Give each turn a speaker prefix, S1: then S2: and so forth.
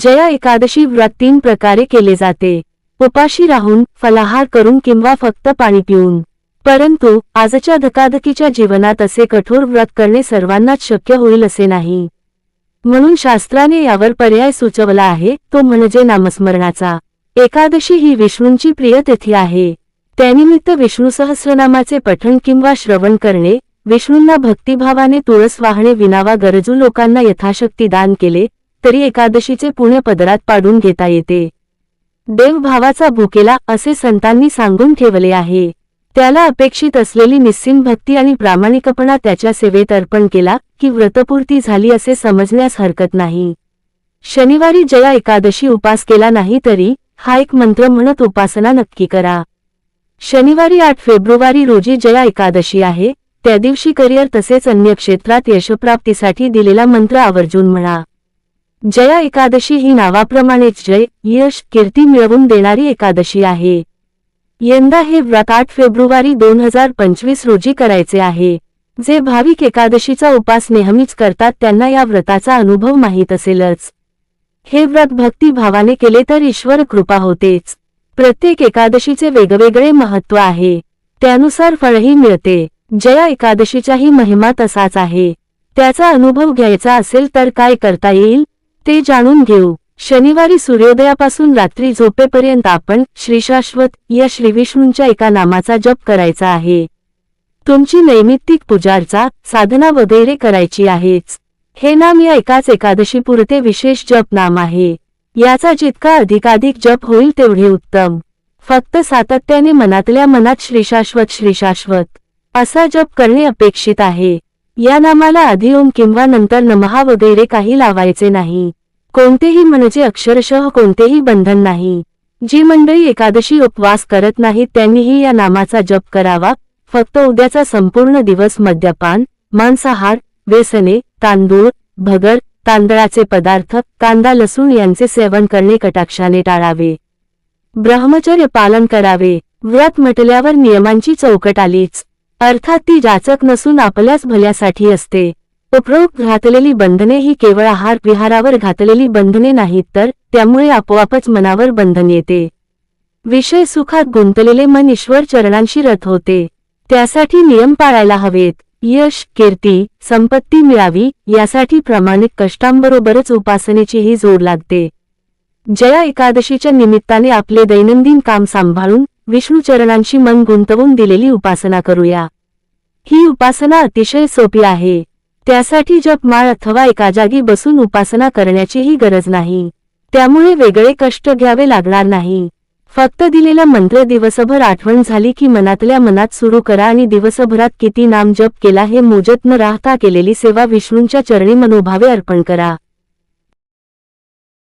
S1: जया एकादशी व्रत तीन प्रकारे केले जाते. उपाशी राहून फलाहार करून किंवा फक्त पाणी पिऊन. परंतु आजच्या धकाधकीच्या जीवनात असे कठोर व्रत करणे सर्वांनाच शक्य होईल असे नाही. म्हणून शास्त्राने यावर पर्याय सुचवला आहे तो म्हणजे नामस्मरणाचा. एकादशी ही विष्णूंची प्रिय तिथी आहे. त्यानिमित्त विष्णू सहस्रनामाचे पठण किंवा श्रवण करणे विष्णूंना भक्तिभावाने तुळस वाहणे विनावा गरजू लोकांना यथाशक्ती दान केले तरी एकादशीचे पुण्य पदरात पाडून घेता येते. देवभावाचा भुकेला असे संतांनी सांगून ठेवले आहे. त्याला अपेक्षित असलेली निस्सीम भक्ती आणि प्रामाणिकपणा त्याच्या सेवेत अर्पण केला की व्रतपूर्ती झाली असे समजण्यास हरकत नाही. शनिवारी जया एकादशी उपास केला नाही तरी हा एक मंत्र म्हणत उपासना नक्की करा. शनिवारी आठ फेब्रुवारी रोजी जया एकादशी आहे. त्या दिवशी करिअर तसेच अन्य क्षेत्रात यशप्राप्तीसाठी दिलेला मंत्र आवर्जून म्हणा. जया एकादशी ही नावाप्रमाणेच जय यश कीर्ती मिळवून देणारी एकादशी आहे. यंदा हे व्रत आठ फेब्रुवारी दोन हजार पंचवीस रोजी करायचे आहे. जे भाविक एकादशीचा उपास नेहमीच करतात त्यांना या व्रताचा अनुभव माहीत असेलच. हे व्रत भक्तिभावाने केले तर ईश्वर कृपा होतेच. प्रत्येक एकादशीचे वेगवेगळे महत्त्व आहे. त्यानुसार फळही मिळते. जया एकादशीचाही महिमा तसाच आहे. त्याचा अनुभव घ्यायचा असेल तर काय करता येईल? ते जाणून घेऊ. शनिवारी सूर्योदयापासून रात्री झोपेपर्यंत आपण श्रीशाश्वत या श्रीविष्णूंच्या एका नामाचा जप करायचा आहे. तुमची नैमित्तिक पूजार्चा साधना वगैरे करायची आहेच. हे नाम या एकाच एकादशी पुरते विशेष जप नाम आहे. याचा जितका अधिकाधिक जप होईल तेवढे उत्तम. फक्त सातत्याने मनातल्या मनात श्रीशाश्वत श्रीशाश्वत. असा जप करणे अपेक्षित आहे. या नामाला आधी ओम किंवा नंतर नमहा वगैरे काही लावायचे नाही. कोणतेही म्हणजे अक्षरशः कोणतेही बंधन नाही. जी मंडळी एकादशी उपवास करत नाहीत त्यांनीही या नामाचा जप करावा. फक्त उद्याचा संपूर्ण दिवस मद्यपान मांसाहार व्यसने तांदूळ भगर तांदळाचे पदार्थ कांदा लसूण यांचे सेवन करणे कटाक्षाने टाळावे. ब्रह्मचर्य पालन करावे. व्रत म्हटल्यावर नियमांची चौकट आलीच. अर्थात ती जाचक नसून आपल्याच भल्यासाठी असते. उपरोक्त घातलेली बंधने ही केवळ आहार विहारावर घातलेली बंधने नाहीत तर त्यामुळे आपोआपच मनावर बंधन येते. विषय सुखात गुंतलेले मन ईश्वर चरणांशी रथ होते. त्यासाठी नियम पाळायला हवेत. यश कीर्ती संपत्ती मिळावी यासाठी प्रामाणिक कष्टांबरोबरच उपासनेचीही जोड लागते. जया एकादशीच्या निमित्ताने आपले दैनंदिन काम सांभाळून विष्णू चरणांशी मन गुंतवून दिलेली उपासना करूया. ही उपासना अतिशय सोपी आहे. त्यासाठी जपमाळ अथवा एका जागी बसून उपासना करण्याचीही गरज नाही. त्यामुळे वेगळे कष्ट घ्यावे लागणार नाही. फक्त दिलेला मंत्र दिवसभर आठवण झाली की मनातल्या मनात सुरू करा आणि दिवसभरात किती नाम जप केला हे मोजत न राहता केलेली सेवा विष्णूंच्या चरणी मनोभावे अर्पण करा.